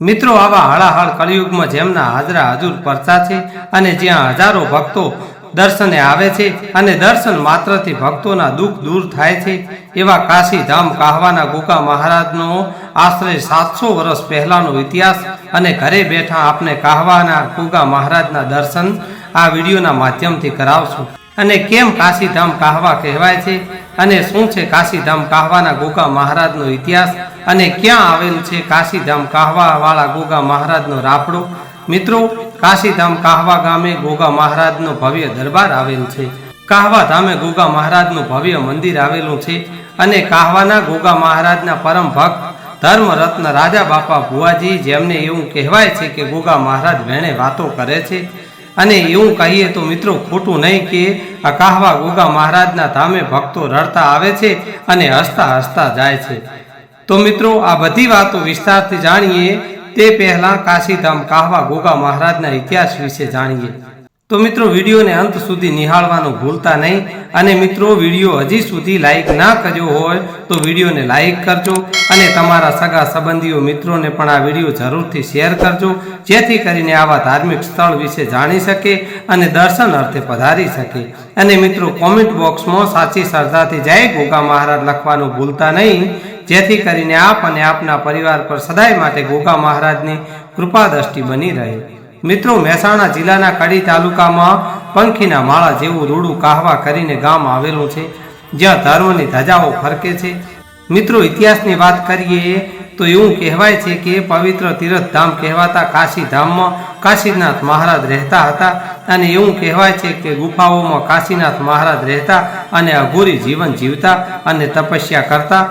મિત્રો, આવા હળાહળ કળિયુગમાં જેમના હાજરા હજુર પરચા છે અને જ્યાં હજારો ભક્તો દર્શને આવે છે અને દર્શન માત્રથી ભક્તોના દુઃખ દૂર થાય છે, એવા કાશીધામ કાહવાના ગોગા મહારાજનો આશરે સાતસો વર્ષ પહેલાનો ઇતિહાસ અને ઘરે બેઠા આપને કાહવાના ગોગા મહારાજના દર્શન આ વિડીયોના માધ્યમથી કરાવશું. અને કેમ કાશીધામ કાહવા કહેવાય છે? અને શું છે કાશીધામ કાહવાના ગોગા મહારાજનો ઇતિહાસ? અને ક્યાં આવેલ છે કાશીધામ કાહવા વાળા ગોગા મહારાજનો રાફડો મિત્રો, કાશીધામ કાહવા ગામે ગોગા મહારાજનો ભવ્ય દરબાર આવેલ છે. કાહવા ધામે ગોગા મહારાજનું ભવ્ય મંદિર આવેલું છે અને કાહવાના ગોગા મહારાજના પરમ ભક્ત ધર્મ રત્ન રાજા બાપા ભુવાજી જેમને એવું કહેવાય છે કે ગોગા મહારાજ વેણે વાતો કરે છે અને એવું કહીએ તો મિત્રો ખોટું નહીં કે આ કાહવા ગોગા મહારાજના ધામે ભક્તો રડતા આવે છે અને હસતા હસતા જાય છે. તો મિત્રો આ બધી વાતો વિસ્તારથી જાણીએ, તે પહેલા કાશીધામ કાહવા ગોગા મહારાજના ઇતિહાસ વિશે જાણીએ. તો મિત્રો, વિડીયોને અંત સુધી નિહાળવાનું ભૂલતા નહીં અને મિત્રો, વીડિયો હજી સુધી લાઈક ના કર્યો હોય તો વિડીયોને લાઈક કરજો અને તમારા સગા સંબંધીઓ મિત્રોને પણ આ વીડિયો જરૂરથી શેર કરજો, જેથી કરીને આવા ધાર્મિક સ્થળ વિશે જાણી શકે અને દર્શન અર્થે પધારી શકે. અને મિત્રો કોમેન્ટ બોક્સમાં સાચી શ્રદ્ધાથી જય ગોગા મહારાજ લખવાનું ભૂલતા નહીં, જેથી કરીને આપ અને આપના પરિવાર પર સદાય માટે ગોગા મહારાજની કૃપા દ્રષ્ટિ બની રહે. મિત્રો, મહેસાણા જિલ્લાના કડી તાલુકામાં પંખીના માળા જેવું રૂડું કાહવા કરીને ગામ આવેલું છે, જ્યાં ધર્મની ધજાઓ ફરકે છે. મિત્રો, ઇતિહાસની વાત કરીએ તો એવું કહેવાય છે કે પવિત્ર તીર્થધામ કહેવાતા કાશીધામમાં કાશીનાથ મહારાજ રહેતા હતા અને એવું કહેવાય છે કે ગુફાઓમાં કાશીનાથ મહારાજ રહેતા અને અઘોરી જીવન જીવતા અને તપસ્યા કરતા.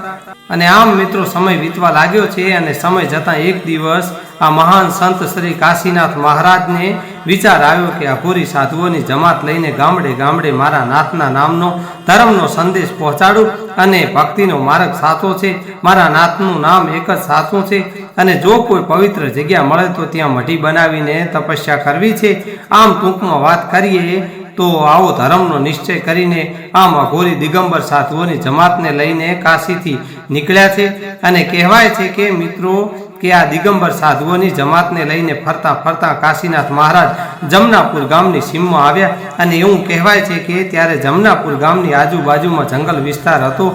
અને આમ મિત્રો, સમય વીતવા લાગ્યો છે અને સમય જતાં એક દિવસ આ મહાન સંત શ્રી કાશીનાથ મહારાજને વિચાર આવ્યો કે અઘોરી સાધુઓની જમાત લઈને ગામડે ગામડે મારા નાથના નામનો ધર્મનો સંદેશ પહોંચાડું અને ભક્તિનો માર્ગ સાચો છે. મારા નાથનું નામ એક જ સાચું છે અને જો કોઈ પવિત્ર જગ્યા મળે તો ત્યાં મઢી બનાવીને તપસ્યા કરવી છે. આમ ટૂંકમાં વાત કરીએ તો આવો ધર્મનો નિશ્ચય કરીને આમ અઘોરી દિગંબર સાધુઓની જમાતને લઈને કાશીથી નીકળ્યા છે. અને કહેવાય છે કે મિત્રો કે આ દિગંબર સાધુઓની જમાતને લઈને ફરતા ફરતા કાશીનાથ મહારાજ જમનાપુર ગામની સીમમાં આવ્યા અને એવું કહેવાય છે કે ત્યારે જમનાપુર ગામની આજુબાજુમાં જંગલ વિસ્તાર હતો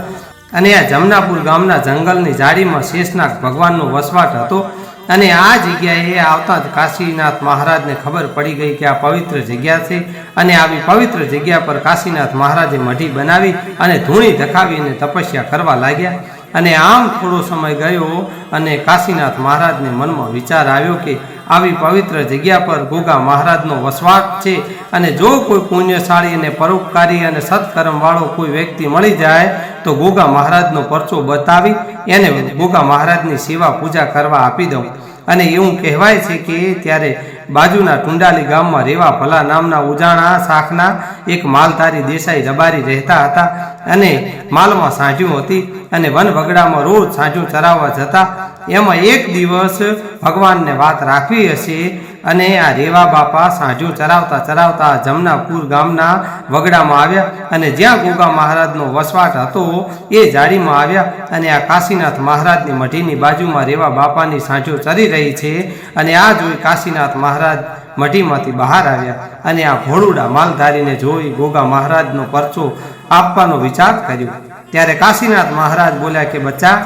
અને આ જમનાપુર ગામના જંગલની જાળીમાં શેષનાગ ભગવાનનો વસવાટ હતો અને આ જગ્યાએ આવતા જ કાશીનાથ મહારાજને ખબર પડી ગઈ કે આ પવિત્ર જગ્યા છે અને આવી પવિત્ર જગ્યા પર કાશીનાથ મહારાજે મઢી બનાવી અને ધૂણી ધખાવીને તપસ્યા કરવા લાગ્યા. અને આમ થોડો સમય ગયો અને કાશીનાથ મહારાજને મનમાં વિચાર આવ્યો કે આવી પવિત્ર જગ્યા પર ગોગા મહારાજનો વસવાટ છે અને જો કોઈ પુણ્યશાળી અને પરોપકારી અને સત્કર્મવાળો કોઈ વ્યક્તિ મળી જાય તો ગોગા મહારાજનો પરચો બતાવી એને ગોગા મહારાજની સેવા પૂજા કરવા આપી દઉં. અને એવું કહેવાય છે કે ત્યારે બાજુના ટુંડાલી ગામમાં રેવા ભલા નામના ઉજાણા શાખના એક માલધારી દેસાઈ રબારી રહેતા હતા અને માલમાં સાંજ્યું હતી અને વન વગડામાં રોજ સાંજું ચરાવવા જતા. એમાં એક દિવસ ભગવાનને વાત રાખવી હશે અને આ રેવા બાપા સાંજો ચરાવતા ચરાવતા જમનાપુર ગામના વગડામાં આવ્યા અને જ્યાં ગોગા મહારાજનો વસવાટ હતો એ જાળીમાં આવ્યા અને આ કાશીનાથ મહારાજની મઢીની બાજુમાં રેવા બાપાની સાંજો ચરી રહી છે અને આ જોઈ કાશીનાથ મહારાજ મઢીમાંથી બહાર આવ્યા અને આ ઘોડુડા માલધારીને જોઈ ગોગા મહારાજનો પરચો આપવાનો વિચાર કર્યો. ત્યારે કાશીનાથ મહારાજ બોલ્યા કે, બચ્ચા,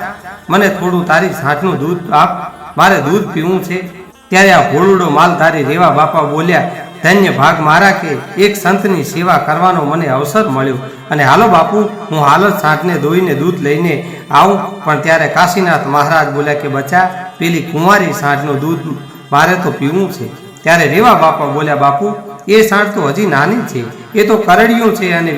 મને થોડું તારી સાંઠનું દૂધ આપ, મારે દૂધ પીવું છે. ત્યારે આ ભોળુડો માલધારી રેવા બાપા બોલ્યા, ધન્ય ભાગ મારા કે એક સંતની સેવા કરવાનો મને અવસર મળ્યો. અને હાલો બાપુ, હું હાલ જ છાંટને ધોઈને દૂધ લઈને આવું. પણ ત્યારે કાશીનાથ મહારાજ બોલ્યા કે બચ્ચા પેલી કુંવારી સાંઠનું દૂધ મારે તો પીવું છે. ત્યારે રેવા બાપા બોલ્યા, બાપુ, એ સાંઠ તો હજી નાની છે. એ તો કરડિયું છે અને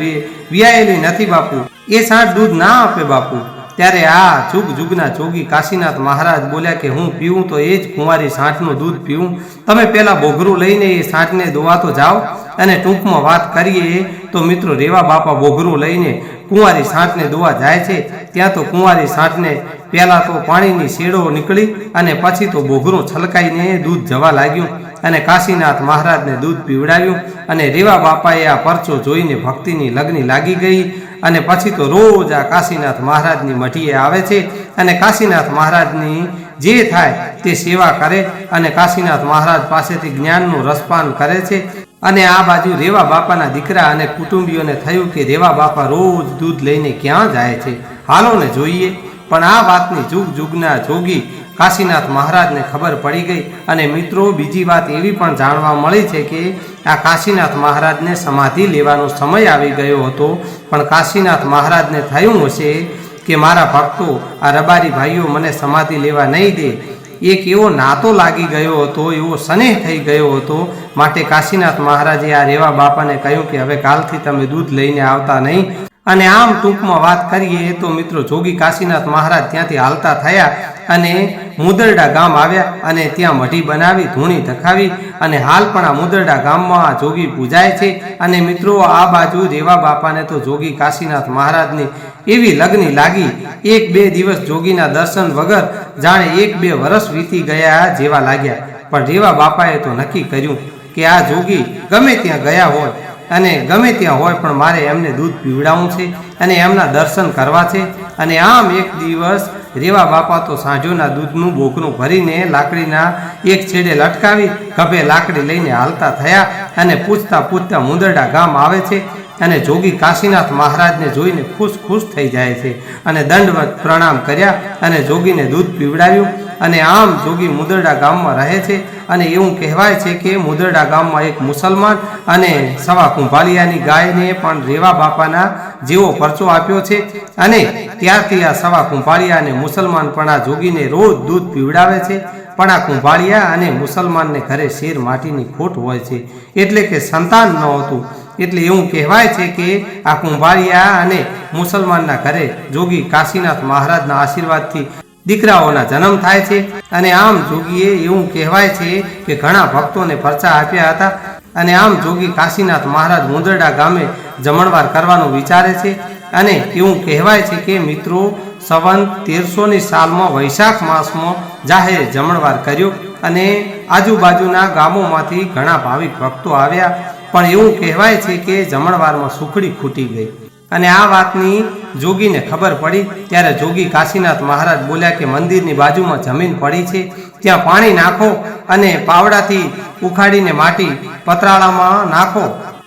વિયાયેલી નથી બાપુ. એ સાંઠ દૂધ ના આપે બાપુ. ત્યારે આ જુગ જુગના જોગી કાશીનાથ મહારાજ બોલ્યા કે હું પીવું તો એ જ કુંવારી સાંઠનું દૂધ પીવું તમે પેલા બોઘરું લઈને એ સાંઠને દોવા તો જાઓ અને ટૂંકમાં વાત કરીએ તો મિત્રો રેવા બાપા બોઘરું લઈને કુંવારી સાંઠને દોવા જાય છે. ત્યાં તો કુંવારી સાંઠને પહેલાં તો પાણીની શેડો નીકળી અને પછી તો બોઘરું છલકાઈને દૂધ જવા લાગ્યું અને કાશીનાથ મહારાજને દૂધ પીવડાવ્યું અને રેવા બાપાએ આ પરચો જોઈને ભક્તિની લગ્ની લાગી ગઈ અને પછી તો રોજ આ કાશીનાથ મહારાજની મઢીએ આવે છે અને કાશીનાથ મહારાજની જે થાય તે સેવા કરે અને કાશીનાથ મહારાજ પાસેથી જ્ઞાનનું રસપાન કરે છે અને આ બાજુ રેવા બાપાના દીકરા અને કુટુંબીઓને થયું કે રેવા બાપા રોજ દૂધ લઈને ક્યાં જાય છે? હાલો ને જોઈએ. પણ આ વાતની જુગ જુગના જોગી કાશીનાથ મહારાજને ખબર પડી ગઈ અને મિત્રો, બીજી વાત એવી પણ જાણવા મળી છે કે આ કાશીનાથ મહારાજને સમાધિ લેવાનો સમય આવી ગયો હતો. પણ કાશીનાથ મહારાજને થયું હશે કે મારા ભક્તો, આ રબારી ભાઈઓ મને સમાધિ લેવા નહીં દે. એક એવો નાતો લાગી ગયો હતો, એવો સ્નેહ થઈ ગયો હતો. માટે કાશીનાથ મહારાજે આ રેવા બાપાને કહ્યું કે હવે કાલથી તમે દૂધ લઈને આવતા નહીં. અને આમ ટૂંકમાં વાત કરીએ તો મિત્રો જોગી કાશીનાથ મહારાજ ત્યાંથી હાલતા થયા અને મુદરડા ગામ આવ્યા અને ત્યાં મઢી બનાવી, ધૂણી ધખાવી અને હાલ પણ આ મુદરડા ગામમાં આ જોગી પૂજાય છે. અને મિત્રો, આ બાજુ રેવા બાપાને તો જોગી કાશીનાથ મહારાજની એવી લગ્ની લાગી. એક બે દિવસ જોગીના દર્શન વગર જાણે એક બે વર્ષ વીતી ગયા જેવા લાગ્યા. પણ રેવા બાપાએ તો નક્કી કર્યું કે આ જોગી ગમે ત્યાં ગયા હોય. અને ગમે ત્યાં હોય પણ મારે એમને દૂધ પીવડાવવું છે અને એમના દર્શન કરવા છે. અને આમ એક દિવસ રેવા બાપા તો સાંજોના દૂધનું બોકરું ભરીને લાકડીના એક છેડે લટકાવી ખભે લાકડી લઈને હાલતા થયા અને પૂછતા પૂછતા મુંદરડા ગામ આવે છે અને જોગી કાશીનાથ મહારાજને જોઈને ખુશ ખુશ થઈ જાય છે. અને દંડવત પ્રણામ કર્યા અને જોગીને દૂધ પીવડાવ્યું. અને આમ જોગી મુદરડા ગામમાં રહે છે અને એવું કહેવાય છે કે મુદરડા ગામમાં એક મુસલમાન અને સવા કુંભાલિયાની ગાયને પણ રેવા બાપાના જેવો પરચો આપ્યો છે અને ત્યારથી આ સવા કુંભાળિયા અને મુસલમાન પણ આ જોગીને રોજ દૂધ પીવડાવે છે. પણ આ કુંભાળિયા અને મુસલમાનને ઘરે શેર માટીની ખોટ હોય છે. એટલે કે સંતાન ન હતું. એટલે એવું કહેવાય છે કે આ કુંભાળિયા અને મુસલમાનના ઘરે જોગી કાશીનાથ મહારાજના આશીર્વાદથી દીકરાઓના જન્મ થાય છે અને આમ જોગીએ એવું કહેવાય છે કે ઘણા ભક્તોને પરચા આપ્યા હતા અને આમ જોગી કાશીનાથ મહારાજ મુંદરડા ગામે જમણવાર કરવાનું વિચારે છે અને એવું કહેવાય છે કે મિત્રો, સવન તેરસોની સાલમાં વૈશાખ માસમાં જાહેર જમણવાર કર્યો અને આજુબાજુના ગામોમાંથી ઘણા ભાવિક ભક્તો આવ્યા. પણ એવું કહેવાય છે કે જમણવારમાં સુખડી ખૂટી ગઈ. અને આ વાતની જોગીને ખબર પડી ત્યારે જોગી કાશીનાથ મહારાજ બોલ્યા કે મંદિરની બાજુમાં જમીન પડી છે, ત્યાં પાણી નાખો અને પાવડાથી ઉખાડીને માટી પતરાળામાં નાખો.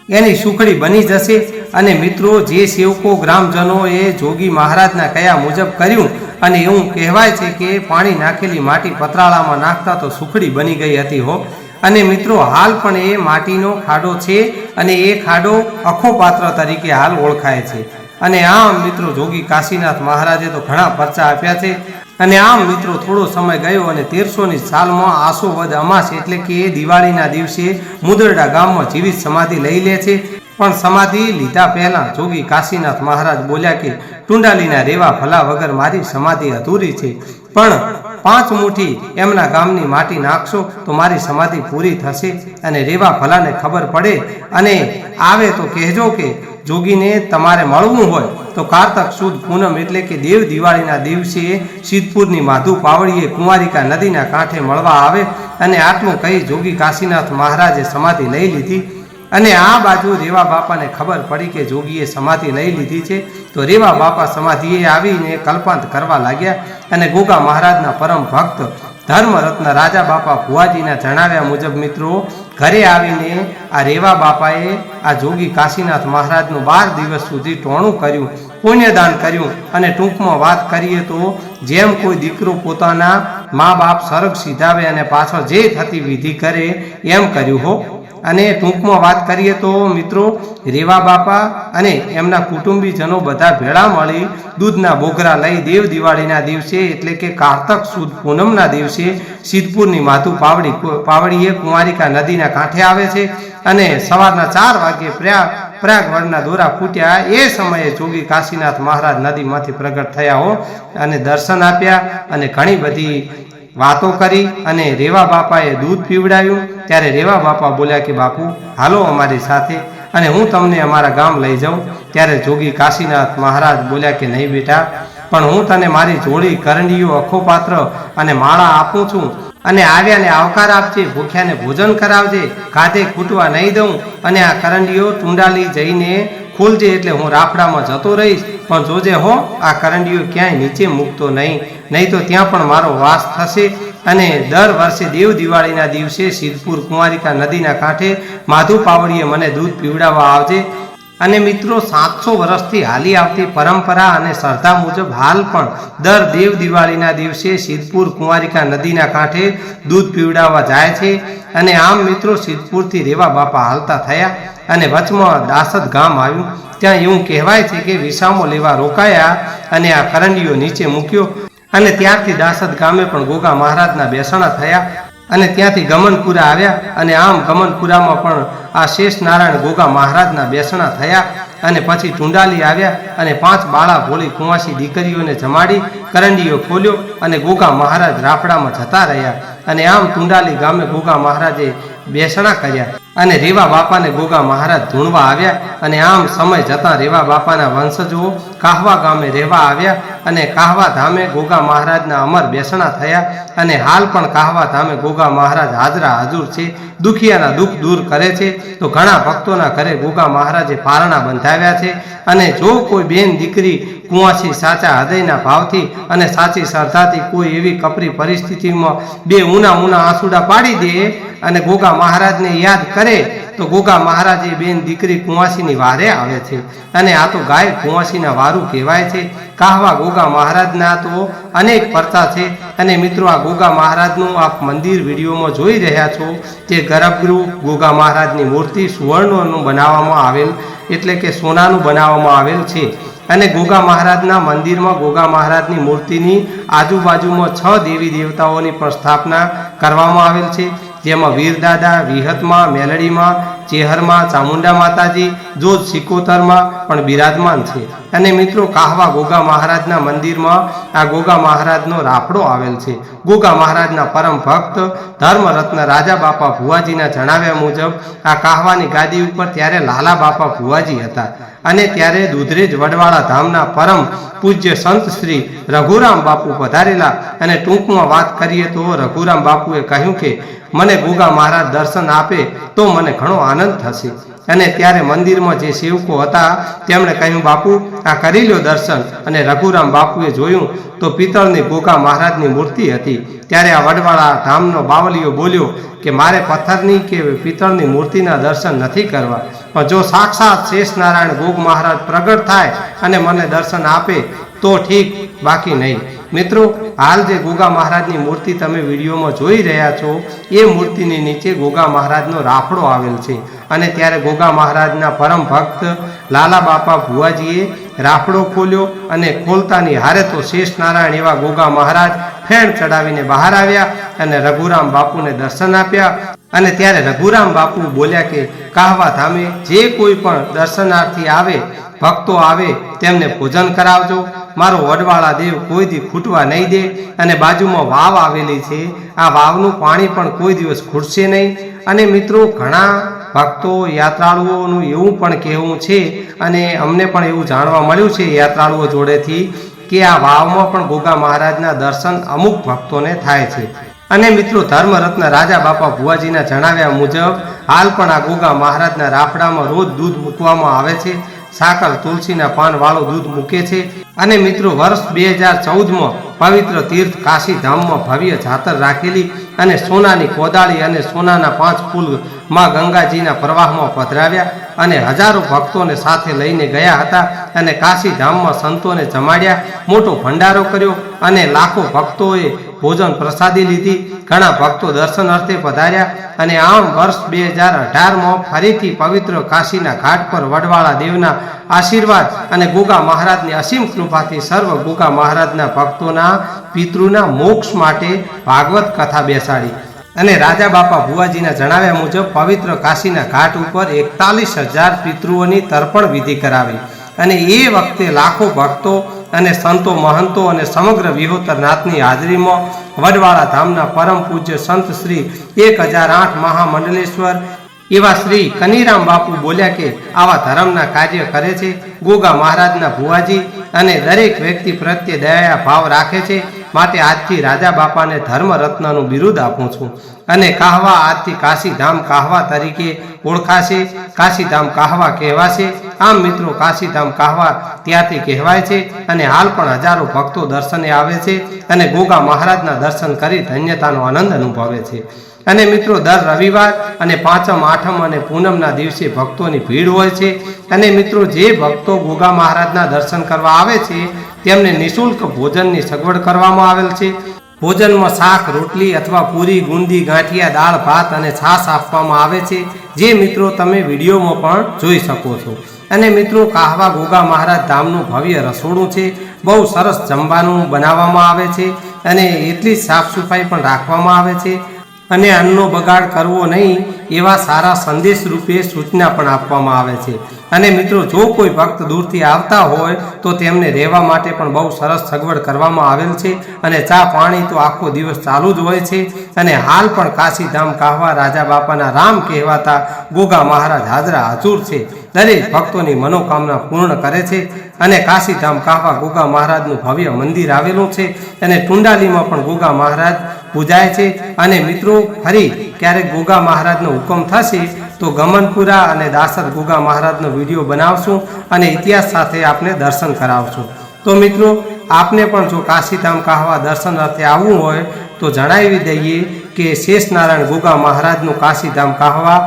એની સુખડી બની જશે અને મિત્રો, જે સેવકો ગ્રામજનોએ જોગી મહારાજના કયા મુજબ કર્યું અને એવું કહેવાય છે કે પાણી નાખેલી માટી પતરાળામાં નાખતા તો સુખડી બની ગઈ હતી હો. અને મિત્રો, હાલ પણ એ માટીનો ખાડો છે અને એ ખાડો અખો પાત્ર તરીકે હાલ ઓળખાય છે. અને આમ મિત્રો, જોગી કાશીનાથ મહારાજે તો ઘણા પરચા આપ્યા છે. અને આમ મિત્રો, થોડો સમય ગયો અને તેરસોની સાલમાં આસો વદ અમાસ એટલે કે દિવાળીના દિવસે મુદરડા ગામમાં જીવિત સમાધિ લઈ લે છે. પણ સમાધિ લીધા પહેલા જોગી કાશીનાથ મહારાજ બોલ્યા કે, ટુંડાલીના રેવા ભલા વગર મારી સમાધિ અધૂરી છે. પણ પાંચ મુઠ્ઠી એમના ગામની માટી નાખશો તો મારી સમાધિ પૂરી થશે અને રેવા ભલાને ખબર પડે. અને આવે તો કહેજો કે, જોગીને તમારે મળવું હોય તો કારતક સુદ પૂનમ એટલે કે દેવ દિવાળીના દિવસે સિદ્ધપુરની માધુ પાવડીએ કુંવારિકા નદીના કાંઠે મળવા આવે અને આટલું કહી જોગી કાશીનાથ મહારાજે સમાધિ લઈ લીધી. અને આ બાજુ રેવા બાપાને ખબર પડી કે જોગીએ સમાધિ લઈ લીધી છે, તો રેવા બાપા સમાધિએ આવીને કલ્પાંત કરવા લાગ્યા અને ગોગા મહારાજના પરમ ભક્ત, ધર્મરત્ન રાજા બાપા ભુવાજીના જણાવ્યા મુજબ, મિત્રો, ઘરે આવીને આ રેવા બાપાએ આ જોગી કાશીનાથ મહારાજનું બાર દિવસ સુધી ટોણું કર્યું, પુણ્યદાન કર્યું અને ટૂંકમાં વાત કરીએ તો, જેમ કોઈ દીકરો પોતાના મા બાપ સરગ સીધાવે અને પાછળ જે થતી વિધિ કરે, એમ કર્યું, હો. અને ટૂંકમાં વાત કરીએ તો મિત્રો રેવા બાપા અને એમના કુટુંબીજનો બધા ભેળા મળી દૂધના બોગરા લઈ દેવ દિવાળીના દિવસે એટલે કે કારતક સુદ પૂનમના દિવસે સિદ્ધપુરની માથુ પાવડી પાવડીએ કુંવારિકા નદીના કાંઠે આવે છે અને સવારના ચાર વાગ્યે પ્રયાગ પ્રયાગવડના દોરા ફૂટ્યા એ સમયે જોગી કાશીનાથ મહારાજ નદીમાંથી પ્રગટ થયા હો અને દર્શન આપ્યા અને ઘણી બધી વાતો કરી અને રેવા બાપાએ દૂધ પીવડાવ્યું ત્યારે રેવા બાપા બોલ્યા કે, બાપુ, હાલો અમારી સાથે અને હું તમને અમારા ગામ લઈ જાઉં. ત્યારે જોગી કાશીનાથ મહારાજ બોલ્યા કે, નહીં બેટા, પણ હું તને મારી જોડી કરંડીઓ અખો પાત્ર અને માળા આપું છું અને આવ્યાને આવકાર આપજે, ભૂખ્યાને ભોજન કરાવજે, ખાધે ખૂટવા નહીં દઉં અને આ કરંડીઓ ટુંડાલી જઈને ખોલજે એટલે હું રાફડામાં જતો રહીશ, પણ જોજે હો, આ કરંડીઓ ક્યાંય નીચે મૂકતો નહીં. નહીં તો ત્યાં પણ મારો વાસ થશે અને દર વર્ષે દેવ દિવાળીના દિવસે સિદ્ધપુર કુંવારિકા નદીના કાંઠે માધુ પાવડીએ મને દૂધ પીવડાવવા આવજે. અને મિત્રો, સાતસો વર્ષથી હાલી આવતી પરંપરા અને શ્રદ્ધા મુજબ હાલ પણ દર દેવ દિવાળીના દિવસે સિદ્ધપુર કુંવારિકા નદીના કાંઠે દૂધ પીવડાવવા જાય છે. અને આમ મિત્રો, સિદ્ધપુરથી રેવા બાપા હાલતા થયા અને વચમાં દાસદ ગામ આવ્યું. ત્યાં એવું કહેવાય છે કે વિસામો લેવા રોકાયા અને આ કરંડીઓ નીચે મૂક્યો. અને ત્યારથી દાસદ ગામે પણ ગોગા મહારાજના બેસણા થયા. અને ત્યાંથી ગમનપુરા આવ્યા અને આમ ગમનપુરામાં પણ આ શેષ નારાયણ ગોગા મહારાજના બેસણા થયા અને પછી ટુંડાલી આવ્યા અને પાંચ બાળા ભોળી કુંવાસી દીકરીઓને જમાડી, કરંડીઓ ખોલ્યો અને ગોગા મહારાજ રાફડામાં જતા રહ્યા અને આમ ટુંડાલી ગામે ગોગા મહારાજે બેસણા કર્યા. અને રેવા બાપાને ગોગા મહારાજ ધૂણવા આવ્યા અને આમ સમય જતાં રેવા બાપાના વંશજો કાહવા ગામે રહેવા આવ્યા અને કાહવા ધામે ગોગા મહારાજના અમર બેસણા થયા અને હાલ પણ કાહવા ધામે ગોગા મહારાજ હાજરા હાજુર છે, દુખિયાના દુઃખ દૂર કરે છે, તો ઘણા ભક્તોના ઘરે ગોગા મહારાજે પારણા બંધાવ્યા છે અને જો કોઈ બેન દીકરી કુંવાસી સાચા હૃદયના ભાવથી અને સાચી શ્રદ્ધાથી કોઈ એવી કપરી પરિસ્થિતિમાં બે ઊના ઊના આંસુડા પાડી દે અને ગોગા મહારાજને યાદ કરે તો ગોગા મહારાજ એ બેન દીકરી કુંવાસીની વારે આવે છે. અને આ તો ગાય કુંવાસીના વારું કહેવાય છે. કાહવા ગોગા મહારાજના તો અનેક પરચા છે. અને મિત્રો, આ ગોગા મહારાજનું આપ મંદિર વિડીયોમાં જોઈ રહ્યા છો તે ગર્ભગૃહ ગોગા મહારાજની મૂર્તિ સુવર્ણનું બનાવવામાં આવેલ, એટલે કે સોનાનું બનાવવામાં આવેલ છે. અને ગોગા મહારાજના મંદિરમાં ગોગા મહારાજની મૂર્તિની આજુબાજુમાં છ દેવી દેવતાઓની પણ સ્થાપના કરવામાં આવેલ છે. જેમાં વીરદાદા વિહતમાં મેલડીમાં ચેહરમાં ચામુંડા માતાજી જોત સિકોતરમાં પણ બિરાજમાન છે. અને મિત્રો, કાહવા ગોગા મહારાજના મંદિરમાં આ ગોગા મહારાજનો રાફડો આવેલ છે. ગોગા મહારાજના પરમ ભક્ત, ધર્મરત્ન રાજા બાપા ભુવાજીના જણાવ્યા મુજબ, આ કાહવાની ગાદી ઉપર ત્યારે લાલા બાપા ભુવાજી હતા. અને ત્યારે દુધરેજ વડવાળા ધામના પરમ પૂજ્ય સંત શ્રી રઘુરામ બાપુ પધારેલા અને ટૂંકમાં વાત કરીએ તો રઘુરામ બાપુએ કહ્યું કે, મને ગોગા મહારાજ દર્શન આપે તો મને ઘણો આનંદ થશે. અને ત્યારે મંદિરમાં જે સેવકો હતા, તેમણે કહ્યું, બાપુ, આ કરી લો દર્શન. અને રઘુરામ બાપુએ જોયું તો પિત્તળની ગોગા મહારાજની મૂર્તિ હતી. ત્યારે આ વડવાળા ધામનો બાવલીઓ બોલ્યો કે, મારે પથ્થરની કે પિત્તળની મૂર્તિના દર્શન નથી કરવા. પણ જો સાક્ષાત શેષ નારાયણ ગોગ મહારાજ પ્રગટ થાય અને મને દર્શન આપે, તો ઠીક, બાકી નહીં. મિત્રો, હાલ જે ગોગા મહારાજની મૂર્તિ તમે વિડીયોમાં જોઈ રહ્યા છો, એ મૂર્તિની નીચે ગોગા મહારાજનો રાફડો આવેલ છે. અને ત્યારે ગોગા મહારાજના પરમ ભક્ત લાલા બાપા ભુવાજીએ રાફડો ખોલ્યો અને ખોલતાની હારે તો શેષ નારાયણ એવા ગોગા મહારાજ ફેણ ચડાવીને બહાર આવ્યા અને રઘુરામ બાપુને દર્શન આપ્યા. અને ત્યારે રઘુરામ બાપુ બોલ્યા કે, કાહવા ધામે જે કોઈ પણ દર્શનાર્થી આવે, ભક્તો આવે, તેમને ભોજન કરાવજો. મારો વડવાળા દેવ કોઈ દી ખૂટવા નહીં દે અને બાજુમાં વાવ આવેલી છે. આ વાવનું પાણી પણ કોઈ દિવસ ખૂટશે નહીં. અને મિત્રો, ઘણા ભક્તો યાત્રાળુઓનું એવું પણ કહેવું છે અને અમને પણ એવું જાણવા મળ્યું છે યાત્રાળુઓ જોડેથી કે આ વાવમાં પણ ગોગા મહારાજના દર્શન અમુક ભક્તોને થાય છે. અને મિત્રો ધર્મરત્ન રાજા બાપા ભુવાજીના જણાવ્યા મુજબ, હાલ પણ આ ગોગા મહારાજના રાફડામાં રોજ દૂધ મૂકવામાં આવે છે. સાકર તુલસીના પાન વાળું દૂધ મૂકે છે. અને મિત્રો વર્ષ બે હજાર ચૌદમાં પવિત્ર તીર્થ કાશી ધામમાં ભવ્ય જાતર રાખેલી અને સોનાની કોદાળી અને સોનાના પાંચ ફૂલમાં ગંગાજીના પ્રવાહમાં પધરાવ્યા અને હજારો ભક્તોને સાથે લઈને ગયા હતા અને કાશી ધામમાં સંતોને જમાડ્યા, મોટો ભંડારો કર્યો અને લાખો ભક્તોએ ભોજન પ્રસાદી લીધી. ઘણા ભક્તો દર્શન અર્થે પધાર્યા અને આમ વર્ષ બે હજાર અઢારમાં ફરીથી પવિત્ર કાશીના ઘાટ પર વડવાળા દેવના આશીર્વાદ અને ગુગા મહારાજની અસીમ કૃપાથી સર્વ ગુગા મહારાજના ભક્તોના પિતૃના મોક્ષ માટે ભાગવત કથા બેસાડી. અને રાજા બાપા ભુવાજીના જણાવ્યા મુજબ પવિત્ર કાશીના ઘાટ ઉપર એકતાલીસ હજાર પિતૃઓની તર્પણ વિધિ કરાવી. અને એ વખતે લાખો ભક્તો અને સંતો મહંતો અને સમગ્ર વિહોતરનાથની હાજરીમાં વડવાળા ધામના પરમ પૂજ્ય સંત શ્રી એક હજાર આઠ મહામંડલેશ્વર એવા શ્રી કનીરામ બાપુ બોલ્યા કે આવા ધર્મના કાર્ય કરે છે, ગોગા મહારાજના ભુવાજી અને દરેક વ્યક્તિ પ્રત્યે દયા, ભાવ રાખે છે. માટે આજથી રાજા બાપાને ધર્મ રત્નનું બિરુદ આપું છું. અને કાહવા આજથી કાશીધામ કાહવા તરીકે ઓળખાશે. કાશીધામ કાહવા કહેવાશે. આમ મિત્રો કાશીધામ કાહવા ત્યાંથી કહેવાય છે અને હાલ પણ હજારો ભક્તો દર્શને આવે છે અને ગોગા મહારાજના દર્શન કરી ધન્યતાનો આનંદ અનુભવે છે. અને મિત્રો, દર રવિવાર અને પાંચમ, આઠમ અને પૂનમના દિવસે ભક્તોની ભીડ હોય છે. અને મિત્રો, જે ભક્તો ગોગા મહારાજના દર્શન કરવા આવે છે, તેમને નિઃશુલ્ક ભોજનની સગવડ કરવામાં આવેલ છે. ભોજનમાં શાક, રોટલી અથવા પૂરી, ગુંદી, ગાંઠિયા, દાળ, ભાત અને છાશ આપવામાં આવે છે, જે મિત્રો તમે વિડીયોમાં પણ જોઈ શકો છો. અને મિત્રો, કાહવા ગોગા મહારાજ ધામનું ભવ્ય રસોડું છે, બહુ સરસ જમવાનું બનાવવામાં આવે છે અને એટલી જ સાફ સફાઈ પણ રાખવામાં આવે છે. અને અન્નનો બગાડ કરવો નહીં, એવા સારા સંદેશ રૂપે સૂચના પણ આપવામાં આવે છે. અને મિત્રો, જો કોઈ ભક્ત દૂરથી આવતા હોય, તો તેમને રહેવા માટે પણ બહુ સરસ સગવડ કરવામાં આવેલ છે અને ચા પાણી તો આખો દિવસ ચાલુ જ હોય છે. અને હાલ પણ કાશીધામ કાહવા રાજા બાપાના રામ કહેવાતા ગોગા મહારાજ હાજરા હજુર છે. દરેક ભક્તોની મનોકામના પૂર્ણ કરે છે અને કાશીધામ કાહવા ગોગા મહારાજનું ભવ્ય મંદિર આવેલું છે અને ટુંડાલીમાં પણ ગોગા મહારાજ પૂજાય છે. અને મિત્રો ફરી ક્યારેક ગોગા મહારાજનો હુકમ થશે તો ગમનપુરા અને દાસર ગુગા મહારાજનો વીડિયો બનાવશું અને ઇતિહાસ સાથે આપને દર્શન કરાવશું. તો મિત્રો, આપને પણ જો કાશીધામ કાહવા દર્શન અર્થે આવવું હોય, તો જણાવી દઈએ કે શેષ નારાયણ ગોગા મહારાજનું કાશીધામ કાહવા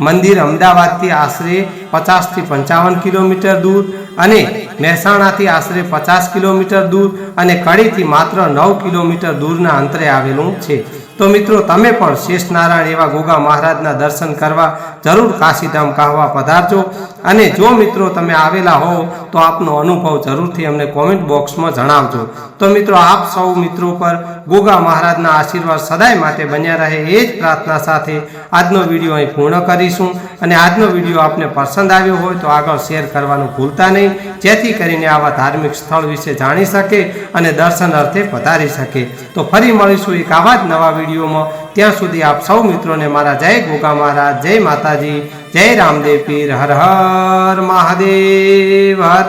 મંદિર અમદાવાદથી આશરે પચાસથી પંચાવન કિલોમીટર દૂર અને મહેસાણાથી આશરે પચાસ કિલોમીટર દૂર અને કડીથી માત્ર નવ કિલોમીટર દૂરના અંતરે આવેલું છે. તો મિત્રો, તમે પણ શેષ નારાયણ એવા ગોગા મહારાજના દર્શન કરવા જરૂર કાશીધામ કહવા પધારજો. અને જો મિત્રો, તમે આવેલા હો તો આપનો અનુભવ જરૂરથી અમને કોમેન્ટ બોક્સમાં જણાવજો. તો મિત્રો, આપ સૌ મિત્રો પર ગોગા મહારાજના આશીર્વાદ સદાય માટે બન્યા રહે એ જ પ્રાર્થના સાથે આજનો વીડિયો અહીં પૂર્ણ કરીશું. અને આજનો વીડિયો આપને પસંદ આવ્યો હોય તો આગળ શેર કરવાનું ભૂલતા નહીં. જેથી કરીને આવા ધાર્મિક સ્થળ વિશે જાણી શકે અને દર્શન અર્થે પધારી શકે. તો ફરી મળીશું એક આવા જ નવા વિડીયોમાં. ત્યાં સુધી આપ સૌ મિત્રોને મારા જય ગોગા મહારાજ, જય માતાજી, જય રામદેવ પીર, હર હર મહાદેવ, હર